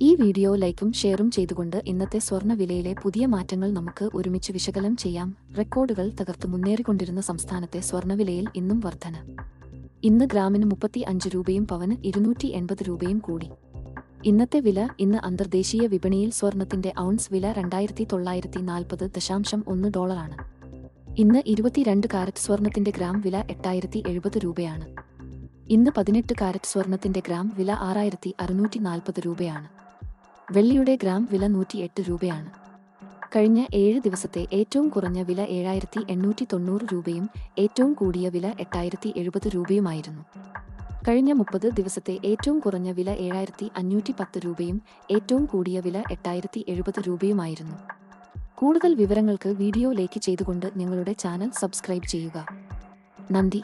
ഈ വീഡിയോ ലൈക്കും ഷെയറും ചെയ്തുകൊണ്ട് ഇന്നത്തെ സ്വർണ വിലയിലെ പുതിയ മാറ്റങ്ങൾ നമുക്ക് ഒരുമിച്ച് വിശകലനം ചെയ്യാം. റെക്കോർഡുകൾ തകർത്ത് മുന്നേറിക്കൊണ്ടിരുന്ന സംസ്ഥാനത്തെ സ്വർണവിലയിൽ ഇന്നും വർധന. ഇന്ന് ഗ്രാമിന് മുപ്പത്തി അഞ്ച് രൂപയും പവന് ഇരുന്നൂറ്റി എൺപത് രൂപയും കൂടി. ഇന്നത്തെ വില ഇന്ന് അന്തർദേശീയ വിപണിയിൽ സ്വർണത്തിന്റെ ഔൺസ് വില രണ്ടായിരത്തി തൊള്ളായിരത്തി നാൽപ്പത് ദശാംശം ഒന്ന് ഡോളറാണ്. ഇന്ന് ഇരുപത്തിരണ്ട് കാരറ്റ് സ്വർണത്തിന്റെ ഗ്രാം വില എട്ടായിരത്തി എഴുപത് രൂപയാണ്. ഇന്ന് പതിനെട്ട് കാരറ്റ് സ്വർണത്തിന്റെ ഗ്രാം വില ആറായിരത്തി അറുന്നൂറ്റി നാൽപ്പത് രൂപയാണ്. വെള്ളിയുടെ ഗ്രാം വില നൂറ്റിയെട്ട് രൂപയാണ്. കഴിഞ്ഞ ഏഴ് ദിവസത്തെ ഏറ്റവും കുറഞ്ഞ വില ഏഴായിരത്തി എണ്ണൂറ്റി തൊണ്ണൂറ് രൂപയും ഏറ്റവും കൂടിയ വില എട്ടായിരത്തി എഴുപത് രൂപയുമായിരുന്നു. കഴിഞ്ഞ മുപ്പത് ദിവസത്തെ ഏറ്റവും കുറഞ്ഞ വില ഏഴായിരത്തി അഞ്ഞൂറ്റി പത്ത് രൂപയും ഏറ്റവും കൂടിയ വില എട്ടായിരത്തി എഴുപത് രൂപയുമായിരുന്നു. കൂടുതൽ വിവരങ്ങൾക്ക് വീഡിയോ ലൈക്ക് ചെയ്തുകൊണ്ട് ഞങ്ങളുടെ ചാനൽ സബ്സ്ക്രൈബ് ചെയ്യുക. നന്ദി.